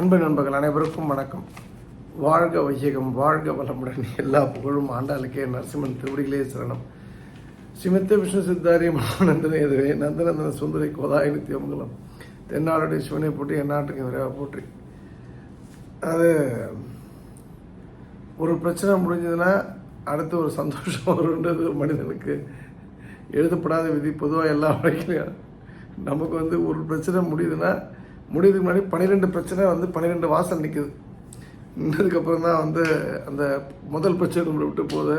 அன்பு நண்பர்கள் அனைவருக்கும் வணக்கம். வாழ்க வையகம் வாழ்க வளமுடன். எல்லா புகழும் ஆண்டாளுக்கே நரசிம்மன் திருவடிகளே சரணம். சிமித்த விஷ்ணு சித்தாரி மனோநந்தன எதிரே நந்தநந்தன சுந்தரி கோதாய நித்தியமங்கலம் தென்னாடுடைய சிவனை போற்றி எந்நாட்டுக்கு விரைவாக போற்றி. அது ஒரு பிரச்சனை முடிஞ்சதுன்னா அடுத்து ஒரு சந்தோஷம் வருன்றது ஒரு மனிதனுக்கு எழுதப்படாத விதி. பொதுவாக எல்லா வரைக்கும் நமக்கு வந்து ஒரு பிரச்சனை முடியுதுன்னா முடியுதுக்கு முன்னாடி பன்னிரெண்டு பிரச்சனை வந்து பன்னிரெண்டு வாசல் நிற்குது நின்றதுக்கப்புறம் தான் வந்து அந்த முதல் பிரச்சனை நம்மளை விட்டு போகுது.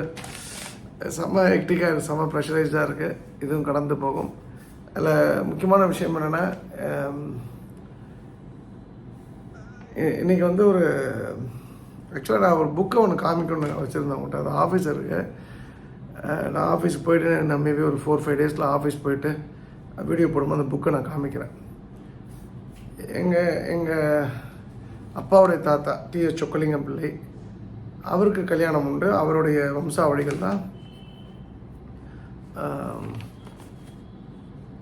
செம்ம ஹெக்டிக்காக இருக்குது செம்ம ப்ரெஷரைஸ்டாக இருக்குது இதுவும் கடந்து போகும். அதில் முக்கியமான விஷயம் என்னென்னா இன்றைக்கி வந்து ஒரு ஆக்சுவலாக நான் ஒரு புக்கை ஒன்று காமிக்கணும்னு வச்சுருந்தேன் உங்கள்கிட்ட அது ஆஃபீஸருக்கு நான் ஆஃபீஸ் போயிட்டு நான் மேபி ஒரு ஃபோர் ஃபைவ் டேஸில் ஆஃபீஸ் போயிட்டு வீடியோ போடும்போது அந்த புக்கை நான் காமிக்கிறேன். எங்கள் எங்கள் அப்பாவுடைய தாத்தா டி எஸ் சொக்கலிங்கம் பிள்ளை அவருக்கு கல்யாணம் உண்டு. அவருடைய வம்சாவளிகள் தான்.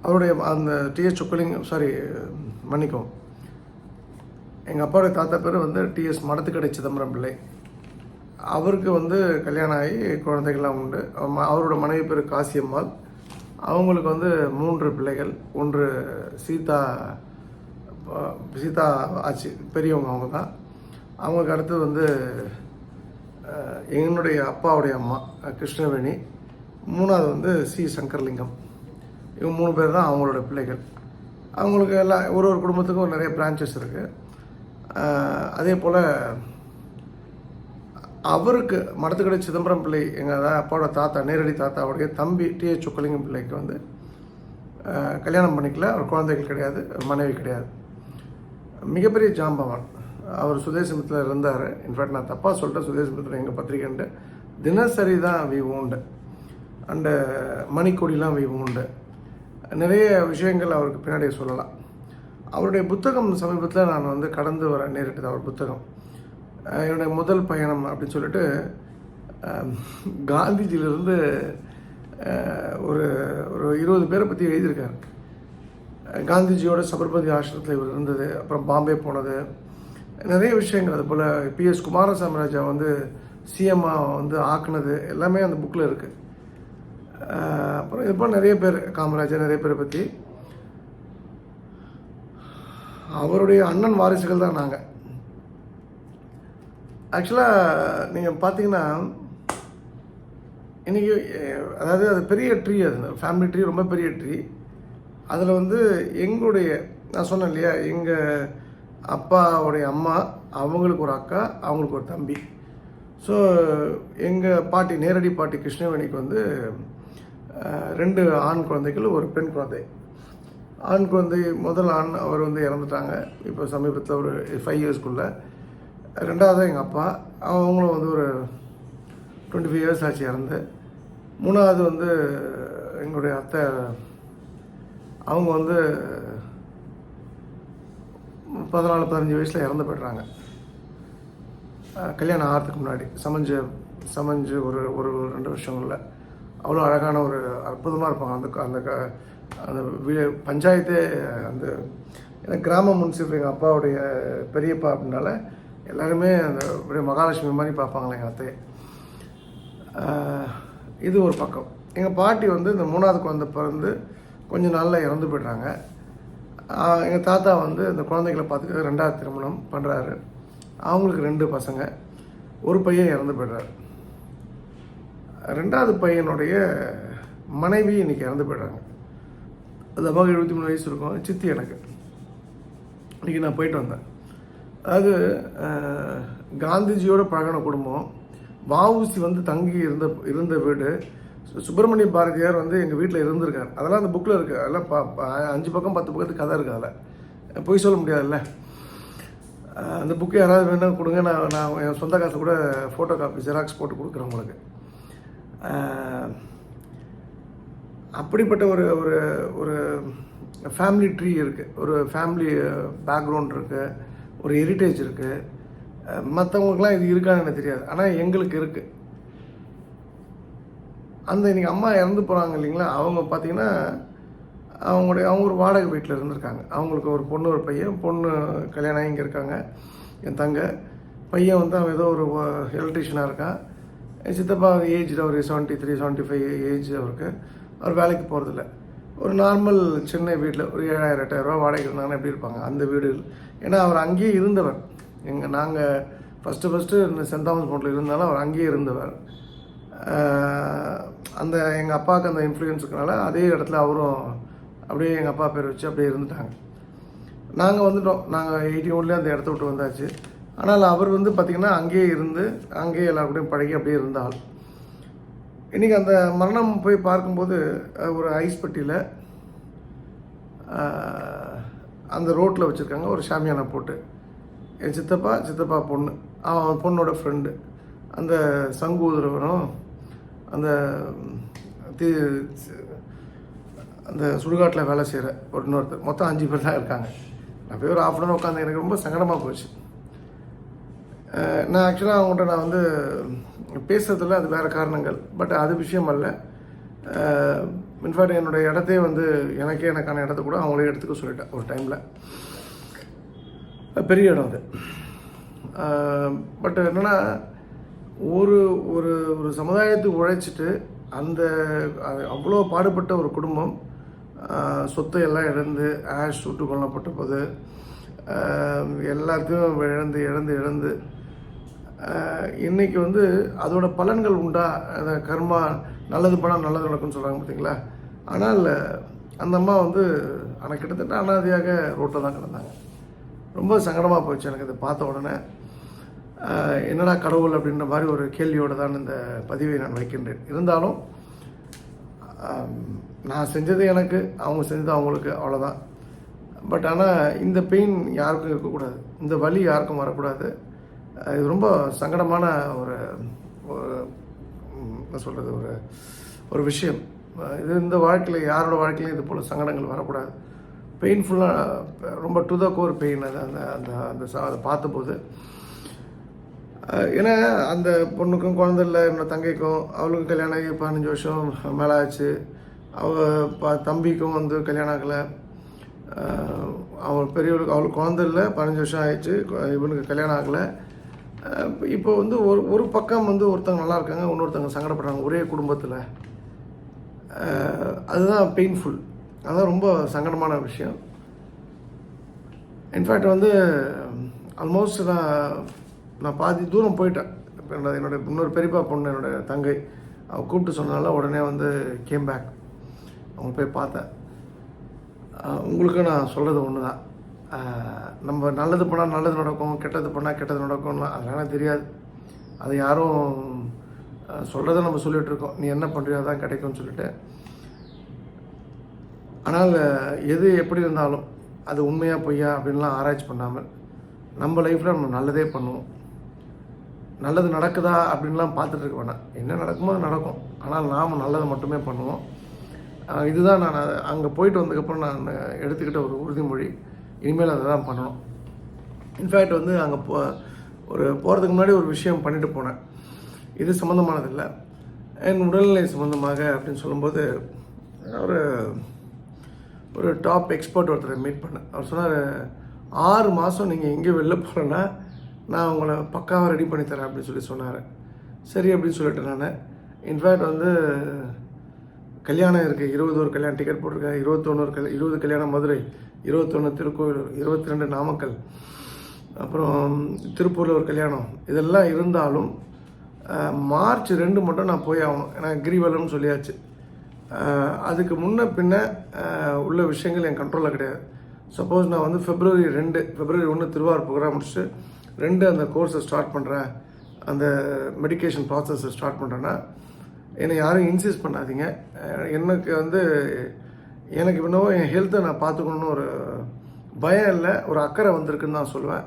அவருடைய அந்த டி எஸ் சொக்கலிங்கம் சாரி மன்னிக்கும் எங்கள் அப்பாவுடைய தாத்தா பேர் வந்து டிஎஸ் மடத்துக்கடை சிதம்பரம் பிள்ளை. அவருக்கு வந்து கல்யாணம் ஆகி குழந்தைகள்லாம் உண்டு. அவரோட மனைவி பேர் காசியம்மாள். அவங்களுக்கு வந்து மூன்று பிள்ளைகள். ஒன்று சீதா சீதா ஆச்சு பெரியவங்க அவங்க தான். அவங்களுக்கு அடுத்து வந்து என்னுடைய அப்பாவுடைய அம்மா கிருஷ்ணவேணி. மூணாவது வந்து சி. சங்கர்லிங்கம். இவங்க மூணு பேர் தான் அவங்களோட பிள்ளைகள். அவங்களுக்கு எல்லாம் ஒரு ஒரு குடும்பத்துக்கும் நிறைய பிரான்ச்சஸ் இருக்குது அதே போல் அவருக்கு மடத்துக்கடை சிதம்பரம் பிள்ளை எங்கள் அப்பாவோட தாத்தா நேரடி தாத்தாவுடைய தம்பி டி. எச். சொக்கலிங்கம் பிள்ளைக்கு வந்து கல்யாணம் பண்ணிக்கல. அவர் குழந்தைகள் கிடையாது மனைவி கிடையாது. மிகப்பெரிய ஜாம்பவான். அவர் சுதேசமத்தில் இருந்தார். இன்ஃபேக்ட் நான் தப்பாக சொல்லிட்டேன். சுதேசமத்தில் எங்கள் பத்திரிகைண்டு தினசரி தான் வி உண்டு. அண்டு uh, மணிக்கொடிலாம் வி உண்டு. நிறைய விஷயங்கள் அவருக்கு பின்னாடி சொல்லலாம். அவருடைய புத்தகம் சமீபத்தில் நான் வந்து கடந்து வர நேரிட்டது அவர் புத்தகம். என்னுடைய முதல் பயணம் அப்படின்னு சொல்லிட்டு காந்திஜியிலிருந்து ஒரு ஒரு இருபது பேரை பற்றி எழுதியிருக்காரு. காந்திஜியோட சபர்மதி ஆசிரமத்தில் இவர் இருந்தது அப்புறம் பாம்பே போனது. நிறைய விஷயங்கள் அது போல் பிஎஸ் குமாரசாமி ராஜா வந்து சிஎம்ஆ வந்து ஆக்குனது எல்லாமே அந்த புக்கில் இருக்குது அப்புறம் இது போல் நிறைய பேர் காமராஜர் நிறைய பேரை பற்றி அவருடைய அண்ணன் வாரிசுகள் தான் நாங்கள் ஆக்சுவலாக நீங்கள் பார்த்தீங்கன்னா இன்றைக்கி அதாவது அது பெரிய ட்ரீ அது ஃபேமிலி ட்ரீ ரொம்ப பெரிய ட்ரீ அதில் வந்து எங்களுடைய நான் சொன்னேன் இல்லையா எங்கள் அப்பாவுடைய அம்மா அவங்களுக்கு ஒரு அக்கா அவங்களுக்கு ஒரு தம்பி. ஸோ எங்கள் பாட்டி நேரடி பாட்டி கிருஷ்ணவேணிக்கு வந்து ரெண்டு ஆண் குழந்தைகள் ஒரு பெண் குழந்தை. ஆண் குழந்தை முதல் ஆண் அவர் வந்து இறந்துட்டாங்க. இப்போ சமீபத்தில் ஒரு ஃபைவ் இயர்ஸ்க்குள்ளே ரெண்டாவது எங்கள் அப்பா அவங்களும் வந்து ஒரு டுவெண்ட்டி ஃபைவ் இயர்ஸ் ஆச்சு இறந்து. மூணாவது வந்து எங்களுடைய அத்தை அவங்க வந்து பதினாலு பதினஞ்சு வயசில் இறந்து போய்ட்றாங்க. கல்யாணம் ஆகிறதுக்கு முன்னாடி. சமைஞ்சு சமைஞ்சு ஒரு ஒரு ரெண்டு வருஷங்களில். அவ்வளோ அழகான ஒரு அற்புதமாக இருப்பாங்க. அந்த அந்த க- அந்த வீ- பஞ்சாயத்தே அந்த ஏன்னா கிராம முன்சிபல் எங்கள் அப்பாவுடைய பெரியப்பா அப்படின்னால எல்லாருமே அந்த அப்படியே மகாலட்சுமி மாதிரி பார்ப்பாங்களே எங்கள் அத்தையை. இது ஒரு பக்கம். எங்கள் பாட்டி வந்து இந்த மூணாவது குழந்தை பிறந்து கொஞ்ச நாளில் இறந்து போய்ட்றாங்க. எங்கள் தாத்தா வந்து அந்த குழந்தைகளை பார்த்துக்க ரெண்டாவது திருமணம் பண்ணுறாரு அவங்களுக்கு ரெண்டு பசங்க. ஒரு பையன் இறந்து போய்ட்றாரு. ரெண்டாவது பையனுடைய மனைவி இன்னைக்கு இறந்து போய்ட்றாங்க. அது அம்மாவுக்கு எழுபத்தி மூணு வயசு இருக்கும். சித்தி எனக்கு. இன்றைக்கி நான் போயிட்டு வந்தேன். அதாவது காந்திஜியோட பழகின குடும்பம். வஉசி வந்து தங்கி இருந்த இருந்த வீடு. சுப்பிரமணிய பாரதியார் வந்து எங்கள் வீட்டில் இருந்திருக்கார். அதெல்லாம் அந்த புக்கில் இருக்குது அதெல்லாம் ப- அஞ்சு பக்கம் பத்து பக்கத்துக்கு கதை இருக்குது அதில். பொய் சொல்ல முடியாதுல்ல. அந்த புக்கு யாராவது வேணால் கொடுங்க. நான் நான் என் சொந்த காசு கூட ஃபோட்டோ காப்பி ஜெராக்ஸ் போட்டு கொடுக்குறேன் உங்களுக்கு. அப்படிப்பட்ட ஒரு ஒரு ஒரு ஃபேமிலி ட்ரீ இருக்குது ஒரு ஃபேமிலி பேக்ரவுண்ட் இருக்குது ஒரு ஹெரிட்டேஜ் இருக்குது மற்றவங்களுக்குலாம் இது இருக்கான்னு எனக்கு தெரியாது. ஆனால் எங்களுக்கு இருக்குது அந்த இன்றைக்கி அம்மா இறந்து போகிறாங்க இல்லைங்களா அவங்க பார்த்தீங்கன்னா அவங்களுடைய அவங்க ஒரு வாடகை வீட்டில் இருந்திருக்காங்க. அவங்களுக்கு ஒரு பொண்ணு ஒரு பையன் பொண்ணு கல்யாணம் ஆகி இங்கே இருக்காங்க. என் தங்க பையன் வந்து அவன் ஏதோ ஒரு எலக்ட்ரிஷியனாக இருக்கான். என் சித்தப்பா ஏஜ் ஒரு seventy three seventy five age அவருக்கு. அவர் வேலைக்கு போகிறதில்ல ஒரு நார்மல் சென்னை வீட்டில் ஒரு ஏழாயிரம் எட்டாயிரம் ரூபா வாடகை இருந்தாங்கன்னா எப்படி இருப்பாங்க? அந்த வீடு ஏன்னா அவர் அங்கேயே இருந்தவர். எங்கள் நாங்கள் ஃபஸ்ட்டு ஃபஸ்ட்டு இந்த சென்ட் தாமஸ் போட்டில் இருந்தாலும் அவர் அங்கேயே இருந்தவர். அந்த எங்கள் அப்பாவுக்கு அந்த இன்ஃப்ளூயன்ஸுக்குனால அதே இடத்துல அவரும் அப்படியே எங்கள் அப்பா பேர் வச்சு அப்படியே இருந்துட்டாங்க. நாங்கள் வந்துட்டோம். நாங்கள் எயிட்டி ஒன்லேயே அந்த இடத்த விட்டு வந்தாச்சு. ஆனால் அவர் வந்து பார்த்திங்கன்னா அங்கேயே இருந்து அங்கேயே எல்லா கூடயும் பழகி அப்படியே இருந்தால். இன்றைக்கி அந்த மரணம் போய் பார்க்கும்போது ஒரு ஐஸ் பெட்டியில் அந்த ரோட்டில் வச்சுருக்காங்க. ஒரு சாமியானை போட்டு. என் சித்தப்பா சித்தப்பா பொண்ணு. அவன் பொண்ணோட ஃப்ரெண்டு அந்த சங்கு ஊதுறவரும் அந்த தி அந்த சுடுகாட்டில் வேலை செய்கிற ஒரு இன்னொருத்தர். மொத்தம் அஞ்சு பேர் தான் இருக்காங்க. நான் போய் ஒரு ஆஃப் அன் உட்காந்து எனக்கு ரொம்ப சங்கடமாக போச்சு. நான் ஆக்சுவலாக அவங்கள்ட்ட நான் வந்து பேசுறதுல அது வேறு காரணங்கள். பட் அது விஷயம் அல்ல. இன்ஃபேக்ட் என்னுடைய இடத்தையே வந்து எனக்கே எனக்கான இடத்த கூட அவங்களே எடுத்துக்க சொல்லிட்டேன் ஒரு டைமில் பெரிய இடம் அது. பட் என்னென்னா ஒரு ஒரு ஒரு சமுதாயத்துக்கு உழைச்சிட்டு அந்த அது அவ்வளோ பாடுபட்ட ஒரு குடும்பம் சொத்தை எல்லாம் இழந்து ஆஷ் சுட்டு கொல்லப்பட்ட போது எல்லாத்தையும் இழந்து இழந்து இழந்து இன்றைக்கி இன்னைக்கு வந்து அதோட பலன்கள் உண்டா? அந்த கர்மா நல்லது பணம் நல்லது நடக்கும்னு சொல்கிறாங்க பார்த்தீங்களா ஆனால் அந்த அம்மா வந்து ஆனால் கிட்டத்தட்ட அனாதையாக ரோட்டில் தான் கிடந்தாங்க. ரொம்ப சங்கடமாக போச்சு எனக்கு இதை பார்த்த உடனே. என்னடா கடவுள் அப்படின்ற மாதிரி ஒரு கேள்வியோடு தான் இந்த பதிவை நான் வைக்கின்றேன். இருந்தாலும் நான் செஞ்சது எனக்கு அவங்க செஞ்சது அவங்களுக்கு அவ்வளோதான் பட் ஆனால் இந்த பெயின் யாருக்கும் இருக்கக்கூடாது. இந்த வலி யாருக்கும் வரக்கூடாது. இது ரொம்ப சங்கடமான ஒரு என்ன சொல்கிறது ஒரு ஒரு விஷயம். இது இந்த வாழ்க்கையில் யாரோட வாழ்க்கையிலும் இது போல் சங்கடங்கள் வரக்கூடாது. பெயின்ஃபுல்லாக ரொம்ப டு த கோர் பெயின் அது அந்த அந்த அந்த அதை பார்த்தபோது ஏன்னா அந்த பொண்ணுக்கும் குழந்தை இல்லை என்னோட தங்கைக்கும் அவளுக்கும் கல்யாணம் ஆகி பதினஞ்சு வருஷம் மேலே ஆச்சு. அவ ப தம்பிக்கும் வந்து கல்யாணம் ஆகலை. அவள் பெரியவளுக்கு அவளுக்கு குழந்தை இல்லை பதினஞ்சு வருஷம் ஆயிடுச்சு. இவனுக்கு கல்யாணம் ஆகலை. இப்போ வந்து ஒரு ஒரு பக்கம் வந்து ஒருத்தங்க நல்லா இருக்காங்க இன்னொருத்தங்க சங்கடப்படுறாங்க ஒரே குடும்பத்தில். அதுதான் பெயின்ஃபுல் அதுதான் ரொம்ப சங்கடமான விஷயம். இன்ஃபேக்ட் வந்து ஆல்மோஸ்ட் நான் நான் பாதி தூரம் போயிட்டேன். இப்போ என்னோட என்னுடைய இன்னொரு பெரியப்பா பொண்ணு என்னோட தங்கை அவள் கூப்பிட்டு சொன்னால உடனே வந்து கேம் பேக் அவங்க போய் பார்த்தேன். உங்களுக்கு நான் சொல்கிறது ஒன்று தான் நம்ம நல்லது பண்ணால் நல்லது நடக்கும் கெட்டது பண்ணால் கெட்டது நடக்கும்லாம் அதெல்லாம் தெரியாது. அது யாரும் சொல்கிறத நம்ம சொல்லிகிட்ருக்கோம் இருக்கோம். நீ என்ன பண்ணுறியோ அதான் கிடைக்கும்னு சொல்லிட்டு. ஆனால் எது எப்படி இருந்தாலும் அது உண்மையாக பொய்யா அப்படின்லாம் ஆராய்ச்சி பண்ணாமல் நம்ம லைஃப்பில் நம்ம நல்லதே பண்ணுவோம். நல்லது நடக்குதா அப்படின்லாம் பார்த்துட்டு இருக்க வேணாம். என்ன நடக்குமோ அது நடக்கும். ஆனால் நாம் நல்லதை மட்டுமே பண்ணுவோம். இதுதான் நான் அங்கே போயிட்டு வந்ததுக்கப்புறம் நான் எடுத்துக்கிட்ட ஒரு உறுதிமொழி. இனிமேல் அதை தான் பண்ணணும் இன்ஃபேக்ட் வந்து அங்கே போ ஒரு போகிறதுக்கு முன்னாடி ஒரு விஷயம் பண்ணிட்டு போனேன். இது சம்மந்தமானதில்லை என் உடல்நிலை சம்மந்தமாக அப்படின்னு சொல்லும்போது ஒரு ஒரு டாப் எக்ஸ்பர்ட் ஒருத்தரை மீட் பண்ணேன். அவர் சொன்னார் ஆறு மாதம் நீங்கள் எங்கே வெளில போகிறேன்னா நான் உங்களை பக்காவாக ரெடி பண்ணி தரேன் அப்படின்னு சொல்லி சொன்னார். சரி அப்படின்னு சொல்லிட்டு நான். இன்ஃபேக்ட் வந்து கல்யாணம் இருக்குது இருபது ஒரு கல்யாணம் டிக்கெட் போட்டிருக்கேன் இருபத்தொன்று ஒரு கல்யாணம் இருபது கல்யாணம் மதுரை. இருபத்தொன்று திருக்கோயிலூர் இருபத்தி ரெண்டு நாமக்கல். அப்புறம் திருப்பூரில் ஒரு கல்யாணம். இதெல்லாம் இருந்தாலும் மார்ச் ரெண்டு மட்டும் நான் போய் ஆகணும். ஏன்னா கிரிவலம்னு சொல்லியாச்சு. அதுக்கு முன்ன பின்ன உள்ள விஷயங்கள் என் கண்ட்ரோலில் கிடையாது. சப்போஸ் நான் வந்து ஃபெப்ரவரி ரெண்டு ஃபெப்ரவரி ஒன்று திருவாரூர் ப்ரோக்ராம் முடிச்சுட்டு ரெண்டு அந்த கோர்ஸை ஸ்டார்ட் பண்ணுறேன் அந்த மெடிகேஷன் ப்ராசஸை ஸ்டார்ட் பண்ணுறேன்னா என்னை யாரும் இன்சிஸ்ட் பண்ணாதீங்க. எனக்கு வந்து எனக்கு இன்னும் என் ஹெல்த்தை நான் பார்த்துக்கணுன்னு ஒரு பயம் இல்லை ஒரு அக்கறை வந்திருக்குன்னு தான் சொல்லுவேன்.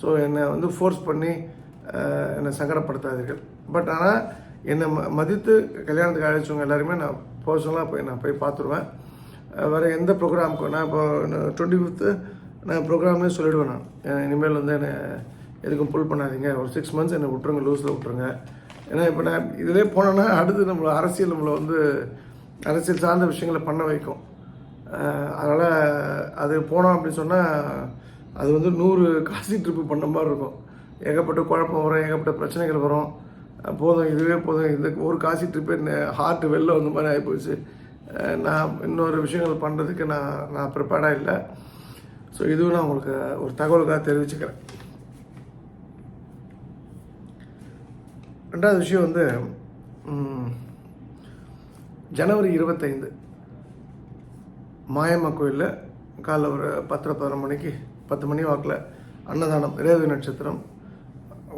ஸோ என்னை வந்து ஃபோர்ஸ் பண்ணி என்னை சங்கடப்படுத்தாதீர்கள். பட் ஆனால் என்னை ம மதித்து கல்யாணத்துக்கு அழைச்சவங்க எல்லாருமே நான் பர்சனலாக போய் நான் போய் பார்த்துருவேன். வேறு எந்த ப்ரோக்ராமுக்கும் நான் இப்போ டுவெண்ட்டி ஃபிஃப்த்து நான் ப்ரோக்ராம்லேயே சொல்லிவிடுவேன் நான். இனிமேல் வந்து என்னை எதுக்கும் புல் பண்ணாதீங்க. ஒரு சிக்ஸ் மந்த்ஸ் என்னை விட்டுருங்க லூஸில் விட்டுருங்க. ஏன்னா இப்போ நான் இதிலே போனோன்னா அடுத்து நம்மளை அரசியல் நம்மளை வந்து அரசியல் சார்ந்த விஷயங்களை பண்ண வைக்கும். அதனால் அது போனோம் அப்படின்னு சொன்னால் அது வந்து நூறு காசி ட்ரிப்பு பண்ண மாதிரி இருக்கும். ஏகப்பட்ட குழப்பம் வரும் ஏகப்பட்ட பிரச்சனைகள் வரும். போதும் இதுவே போதும். இந்த ஒரு காசி ட்ரிப்பே ஹார்ட் வெளில வந்த மாதிரி ஆகிப்போச்சு நான் இன்னொரு விஷயங்கள் பண்ணுறதுக்கு நான் நான் ப்ரிப்பேர்டாக இல்லை. ஸோ இதுவும் நான் உங்களுக்கு ஒரு தகவலுக்காக தெரிவிச்சுக்கிறேன். ரெண்டாவது விஷயம் வந்து ஜனவரி இருபத்தைந்து மாயம்மா கோயிலில் காலைல ஒரு பத்தரை பதினொரு மணிக்கு பத்து மணி வாக்கில் அன்னதானம் ரேவதி நட்சத்திரம்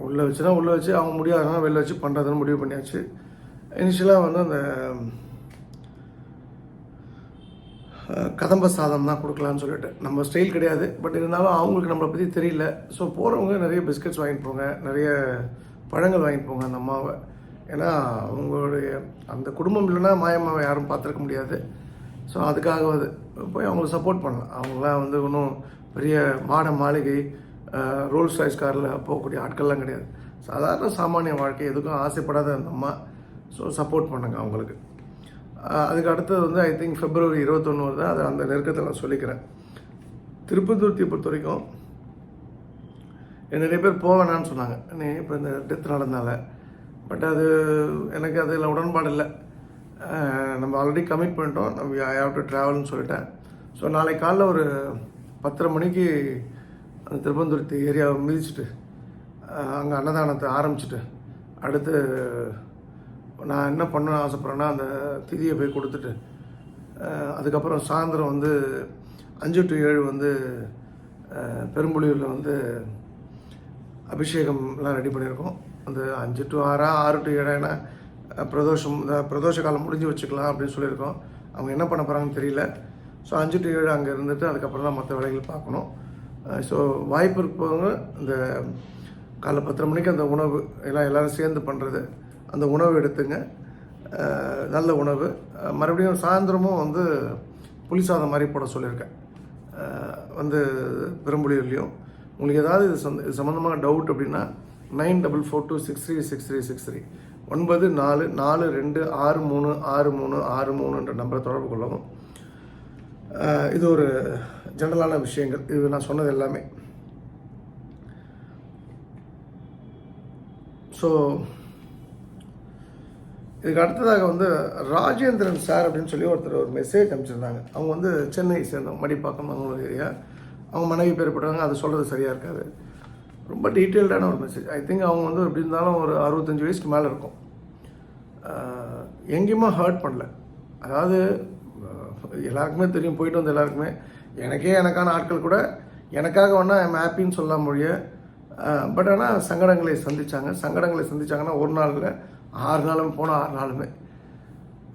உள்ளே வச்சுனா உள்ளே வச்சு அவங்க முடியாதனா வெளில வச்சு பண்ணுறதுன்னு முடிவு பண்ணியாச்சு. இனிஷியலாக வந்து அந்த கதம்ப சாதம் தான் கொடுக்கலான்னு சொல்லிட்டு. நம்ம ஸ்டைல் கிடையாது. பட் இருந்தாலும் அவங்களுக்கு நம்மளை பற்றி தெரியல. ஸோ போகிறவங்க நிறைய பிஸ்கட்ஸ் வாங்கிட்டு போங்க. நிறைய பழங்கள் வாங்கிட்டு போங்க அந்த அம்மாவை. ஏன்னா அவங்களுடைய அந்த குடும்பம் இல்லைன்னா மாயம்மாவை யாரும் பார்த்துருக்க முடியாது. ஸோ அதுக்காகவது போய் அவங்களுக்கு சப்போர்ட் பண்ணலாம். அவங்களாம் வந்து ஒன்றும் பெரிய மாட மாளிகை ரோல்ஸ் ராய்ஸ் காரில் போகக்கூடிய ஆட்கள்லாம் கிடையாது. சாதாரண சாமானிய வாழ்க்கை எதுக்கும் ஆசைப்படாத அந்த அம்மா. ஸோ சப்போர்ட் பண்ணுங்க அவங்களுக்கு. அதுக்கு அடுத்தது வந்து ஐ திங்க் பிப்ரவரி இருபத்தொன்று தான் அது அந்த நெருக்கத்தை நான் சொல்லிக்கிறேன். திருப்பத்தூர்த்தியை பொறுத்த வரைக்கும் நிறைய பேர் போக வேணாம்னு சொன்னாங்க. நீ இப்போ இந்த டெத் நடந்தால பட் அது எனக்கு அதில் உடன்பாடு இல்லை. நம்ம ஆல்ரெடி கமிட் பண்ணிட்டோம். நம்ம ஐ டு ட்ராவல்னு சொல்லிட்டேன். ஸோ நாளைக்கு காலைல ஒரு பத்தரை மணிக்கு அந்த திருப்பந்துருத்தி ஏரியாவை மிதிச்சுட்டு அங்கே அன்னதானத்தை ஆரம்பிச்சிட்டு அடுத்து நான் என்ன பண்ணணும்னு ஆசைப்பட்றேன்னா அந்த திதியை போய் கொடுத்துட்டு அதுக்கப்புறம் சாயந்தரம் வந்து அஞ்சு டு ஏழு வந்து பெரும்புலியூரில் வந்து அபிஷேகம்லாம் ரெடி பண்ணியிருக்கோம். அந்த அஞ்சு டு ஆறா ஆறு டு ஏழானா பிரதோஷம் இந்த பிரதோஷ காலம் முடிஞ்சு வச்சுக்கலாம் அப்படின்னு சொல்லியிருக்கோம். அவங்க என்ன பண்ண போகிறாங்கன்னு தெரியல. ஸோ அஞ்சு டு ஏழு அங்கே இருந்துட்டு அதுக்கப்புறம் தான் மற்ற வேலைகள் பார்க்கணும். ஸோ வாய்ப்பு இருப்பவங்க இந்த காலைல பத்தரை மணிக்கு அந்த உணவு எல்லாம் எல்லோரும் சேர்ந்து பண்ணுறது அந்த உணவு எடுத்துங்க. நல்ல உணவு. மறுபடியும் சாயந்தரமும் வந்து புளி சாதம் மாதிரி போட சொல்லியிருக்கேன். வந்து பெரும்புலியூர்லேயும் உங்களுக்கு ஏதாவது இது சந்த இது சம்மந்தமாக டவுட் அப்படின்னா nine double four two six three six three six three ஒன்பது நாலு நாலு ரெண்டு ஆறு மூணு ஆறு மூணு ஆறு மூணுன்ற நம்பரை தொடர்பு கொள்ளவும். இது ஒரு ஜெனரலான விஷயங்கள். இது நான் சொன்னது எல்லாமே. ஸோ இதுக்கு அடுத்ததாக வந்து ராஜேந்திரன் சார் அப்படின்னு சொல்லி ஒருத்தர் ஒரு மெசேஜ் அனுப்பிச்சிருந்தாங்க. அவங்க வந்து சென்னை சேர்ந்தவங்க மடிப்பாக்கம் அவங்க ஏரியா அவங்க மனைவி பேர் போட்டாங்க அது சொல்கிறது சரியாக இருக்காது. ரொம்ப டீட்டெயில்டான ஒரு மெசேஜ் ஐ திங்க் அவங்க வந்து எப்படி இருந்தாலும் ஒரு அறுபத்தஞ்சு வயசுக்கு மேலே இருக்கும். எங்கேயுமே ஹர்ட் பண்ணல. அதாவது எல்லாருக்குமே தெரியும் போயிட்டு வந்த எல்லாருக்குமே. எனக்கே எனக்கான ஆட்கள் கூட எனக்காக வேணா ஐம் ஹாப்பின்னு சொல்ல மொழிய பட் ஆனால் சங்கடங்களை சந்திச்சாங்க. சங்கடங்களை சந்தித்தாங்கன்னா ஒரு நாளில் ஆறு நாளும் போனால் ஆறு நாளுமே.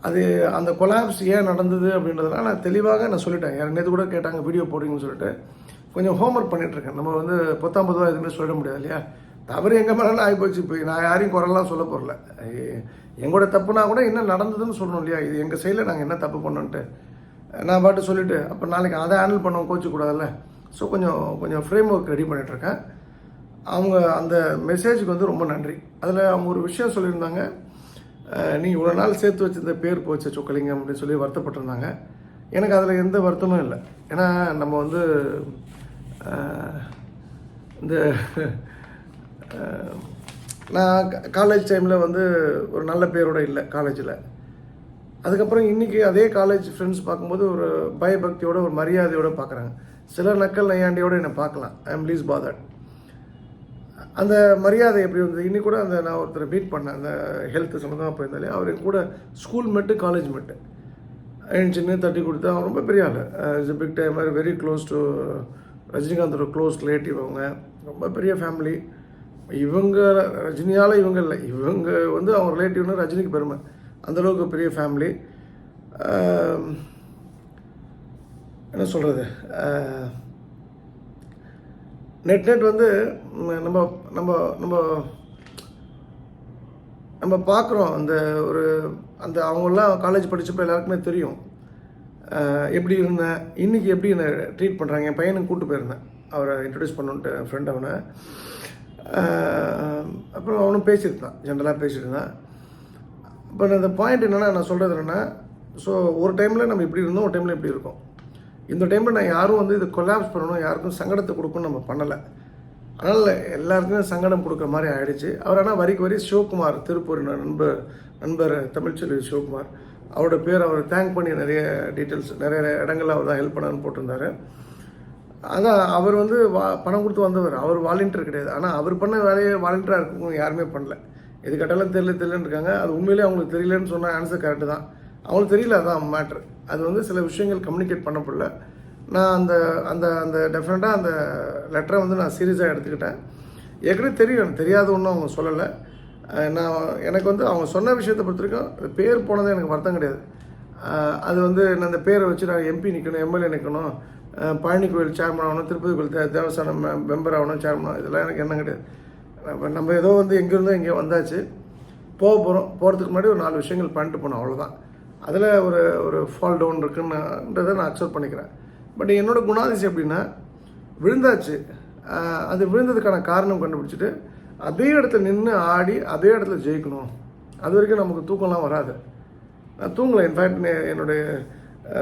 அது அந்த கொலாப்ஸ் ஏன் நடந்தது அப்படின்றதுலாம் நான் தெளிவாக நான் சொல்லிட்டேன். யார் நேற்று கூட கேட்டாங்க வீடியோ போடுறீங்கன்னு சொல்லிட்டு. கொஞ்சம் ஹோம்ஒர்க் பண்ணிகிட்ருக்கேன் நம்ம வந்து பத்தாம் பொதுவாக எதுவுமே சொல்ல முடியாது இல்லையா? தவறு எங்கே மேலே ஆகிப்போச்சு. இப்போ நான் யாரையும் குரலாம் சொல்ல போகிறல எங்களோட தப்புனா கூட என்ன நடந்ததுன்னு சொல்லணும் இல்லையா? இது எங்கள் சைடில் நாங்கள் என்ன தப்பு பண்ணோன்ட்டு. நான் பாட்டு சொல்லிவிட்டு அப்போ நாளைக்கு அதை ஹேண்டில் பண்ண கோச்சிக்கூடாதுல்ல ஸோ கொஞ்சம் கொஞ்சம் ஃப்ரேம் ஒர்க் ரெடி பண்ணிகிட்ருக்கேன் அவங்க அந்த மெசேஜுக்கு வந்து ரொம்ப நன்றி. அதில் அவங்க ஒரு விஷயம் சொல்லியிருந்தாங்க. நீ இவ்வளோ நாள் சேர்த்து வச்சிருந்த பேர் போச்ச சொக்கலிங்கம் அப்படின்னு சொல்லி வருத்தப்பட்டிருந்தாங்க. எனக்கு அதில் எந்த வருத்தமும் இல்லை. ஏன்னா நம்ம வந்து இந்த நான் காலேஜ் டைமில் வந்து ஒரு நல்ல பேரோட இல்லை காலேஜில் அதுக்கப்புறம் இன்றைக்கி அதே காலேஜ் ஃப்ரெண்ட்ஸ் பார்க்கும்போது ஒரு பயபக்தியோட ஒரு மரியாதையோடு பார்க்குறாங்க. சில நக்கல் நையாண்டியோட என்னை பார்க்கலாம். ஐ எம் லீஸ் பாதட் அந்த மரியாதை எப்படி இருந்தது? இன்னி கூட அந்த நான் ஒருத்தரை மீட் பண்ணேன். அந்த ஹெல்த் சம்மந்தமாக போயிருந்தாலே அவர் கூட ஸ்கூல் மெட்டு காலேஜ் மெட்டு எழுந்துச்சின்னு தட்டி கொடுத்து அவன் ரொம்ப பெரிய ஆள். Is big time very close to ரஜினிகாந்தோட close relative அவங்க. ரொம்ப பெரிய ஃபேமிலி இவங்க ரஜினியால் இவங்க இல்லை. இவங்க வந்து அவங்க ரிலேட்டிவ்னு ரஜினிக்கு பெருமை. அந்தளவுக்கு பெரிய ஃபேமிலி என்ன சொல்கிறது நெட் நெட் வந்து நம்ம நம்ம நம்ம நம்ம பார்க்குறோம். அந்த ஒரு அந்த அவங்களாம் காலேஜ் படிச்சப்போ எல்லாருக்குமே தெரியும். எப்படி இருந்தேன்? இன்றைக்கி எப்படி என்னை ட்ரீட் பண்ணுறாங்க என் பையனுக்கு கூப்பிட்டு போயிருந்தேன். அவரை இன்ட்ரடியூஸ் பண்ணுன்ட்டு ஃப்ரெண்ட் அவனை. அப்புறம் அவனும் பேசியிருந்தான். ஜென்ரலாக பேசியிருந்தான். பட் அந்த பாயிண்ட் என்னென்னா நான் சொல்கிறது என்னென்னா ஸோ ஒரு டைமில் நம்ம இப்படி இருந்தோம் ஒரு டைமில் இப்படி இருக்கோம். இந்த டைமில் நான் யாரும் வந்து இது கொலாப்ஸ் பண்ணணும் யாருக்கும் சங்கடத்தை கொடுக்கணும் நம்ம பண்ணலை. அதனால் எல்லாருக்குமே சங்கடம் கொடுக்குற மாதிரி ஆயிடுச்சு. அவர் ஆனால் வரிக்கு வரி சிவகுமார் திருப்பூர் நண்பர் நண்பர் தமிழ்ச்செல்வி சிவகுமார். அவரோட பேர் அவர் தேங்க் பண்ணி நிறைய டீட்டெயில்ஸ் நிறைய இடங்களில் அவர் தான் ஹெல்ப் பண்ணான்னு போட்டிருந்தாரு. அதான் அவர் வந்து வா பணம் கொடுத்து வந்தவர். அவர் வாலண்டியர் கிடையாது. ஆனால் அவர் பண்ண வேலையை வாலண்டியராக இருக்கவங்க யாருமே பண்ணல. எது கேட்டாலும் தெரியல தெரியலன்னு இருக்காங்க. அது உண்மையிலேயே அவங்களுக்கு தெரியலன்னு சொன்னால் ஆன்சர் கரெக்டு தான். அவங்களுக்கு தெரியல அதான் மேட்ரு அது வந்து சில விஷயங்கள் கம்யூனிகேட் பண்ணப்படல நான் அந்த அந்த அந்த டெஃபினட்டாக அந்த லெட்டரை வந்து நான் சீரியஸாக எடுத்துக்கிட்டேன். ஏற்கனவே தெரியும் எனக்கு தெரியாத ஒன்றும் அவங்க சொல்லலை. நான் எனக்கு வந்து அவங்க சொன்ன விஷயத்தை பொறுத்த வரைக்கும் பேர் போனது எனக்கு வருத்தம் கிடையாது. அது வந்து நான் அந்த பேரை வச்சு நான் எம்பி நிற்கணும் எம்எல்ஏ நிற்கணும் பழனி கோயில் சேர்மன் ஆகணும் திருப்பதி கோயில் தேவஸ்தானம் மெம்பர் ஆகணும் சேர்மன் இதெல்லாம் எனக்கு என்ன கிடையாது. நம்ம- நம்ம ஏதோ வந்து எங்கேருந்தோ எங்கேயோ வந்தாச்சு. போக போகிறோம் போகிறதுக்கு முன்னாடி ஒரு நாலு விஷயங்கள் பண்ணிட்டு போனோம் அவ்வளோதான் அதில் ஒரு ஒரு ஃபால் டவுன் இருக்குன்றதை நான் அக்செப்ட் பண்ணிக்கிறேன். பட் என்னோட குணாதிசயம் எப்படின்னா விழுந்தாச்சு. அது விழுந்ததுக்கான காரணம் கண்டுபிடிச்சிட்டு அதே இடத்துல நின்று ஆடி அதே இடத்துல ஜெயிக்கணும். அது வரைக்கும் நமக்கு தூக்கம்லாம் வராது. நான் தூங்கலை. இன்ஃபேக்ட் என்னுடைய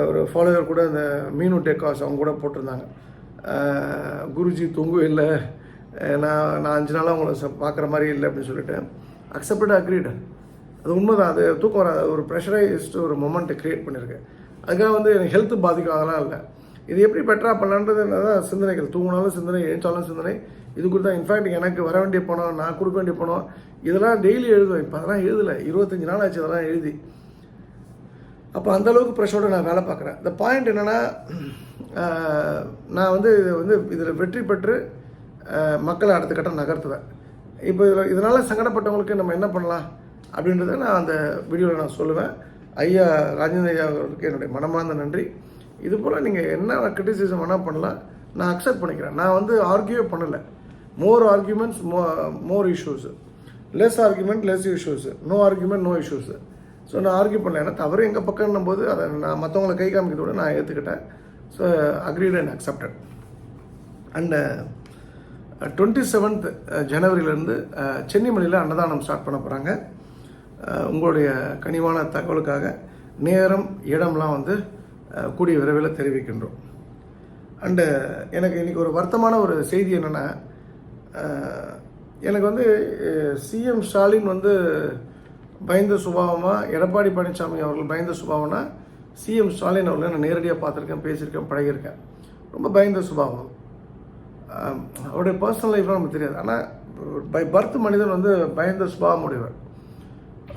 ஒரு ஃபாலோவர் கூட அந்த மீனு டேக்காஸ் அவங்க கூட போட்டிருந்தாங்க. குருஜி தூங்கவே இல்லை. நான் நான் அஞ்சு நாளாக உங்களை ச- பார்க்குற மாதிரி இல்லை அப்படின்னு சொல்லிட்டு. அக்செப்டட் அக்ரீடு அது உண்மைதான். அது தூக்கம் வராது ஒரு ப்ரெஷரைஸ்டு ஒரு மொமெண்ட்டை க்ரியேட் பண்ணியிருக்கேன் அதுக்காக வந்து எனக்கு ஹெல்த்து பாதிக்கும் அதெல்லாம் இல்லை. இது எப்படி பெட்டராக பண்ணலான்றது தான் சிந்தனைகள். தூங்கினாலும் சிந்தனை எழுந்தாலும் சிந்தனை. இது குறித்து இன்ஃபேக்ட் எனக்கு வர வேண்டிய பணம் நான் கொடுக்க வேண்டிய பணம் இதெல்லாம் டெய்லி எழுதுவேன். இப்போ அதெல்லாம் எழுதலை. இருபத்தஞ்சி நாள் ஆச்சு அதெல்லாம் எழுதி. அப்போ அந்தளவுக்கு ப்ரெஷரோட நான் வேலை பார்க்குறேன். இந்த பாயிண்ட் என்னென்னா நான் வந்து இது வந்து இதில் வெற்றி பெற்று மக்களை அடுத்த கட்டம் நகர்த்துவேன். இப்போ இதில் இதனால் சங்கடப்பட்டவங்களுக்கு நம்ம என்ன பண்ணலாம்? அப்படின்றத நான் அந்த வீடியோவில் நான் சொல்லுவேன். ஐயா ராஜேந்திர ஐயா அவர்களுக்கு என்னுடைய மனமார்ந்த நன்றி. இது போல் நீங்கள் என்ன கிரிட்டிசிசம் வேணால் பண்ணலாம். நான் அக்செப்ட் பண்ணிக்கிறேன். நான் வந்து ஆர்கியூவே பண்ணலை. More arguments mo more issues less argument less issues no argument no issues so நான் ஆர்கியூ பண்ணல. ஏன்னா தவறு எங்கள் பக்கம்னும் போது அதை நான் மற்றவங்களை கை காமிக்கிறதோட நான் ஏற்றுக்கிட்டேன் so agreed and accepted and twenty seventh ஜனவரியிலேருந்து சென்னிமலையில் அன்னதானம் ஸ்டார்ட் பண்ண போகிறாங்க உங்களுடைய கனிவான தகவலுக்காக நேரம் இடம்லாம் வந்து கூடிய விரைவில் தெரிவிக்கின்றோம். அண்டு எனக்கு இன்றைக்கி ஒரு வருத்தமான ஒரு செய்தி என்னென்னா எனக்கு வந்து சிஎம் ஸ்டாலின் வந்து பயந்த சுபாவமாக எடப்பாடி பழனிசாமி அவர்கள் பயந்த சுபாவம்னா சிஎம் ஸ்டாலின் அவர்களை நான் நேரடியாக பார்த்துருக்கேன் பேசியிருக்கேன் பழகியிருக்கேன். ரொம்ப பயந்த சுபாவம். அவருடைய பர்சனல் லைஃப்லாம் நமக்கு தெரியாது. ஆனால் பை பர்த் மனிதன் வந்து பயந்த சுபாவம் உடையவர்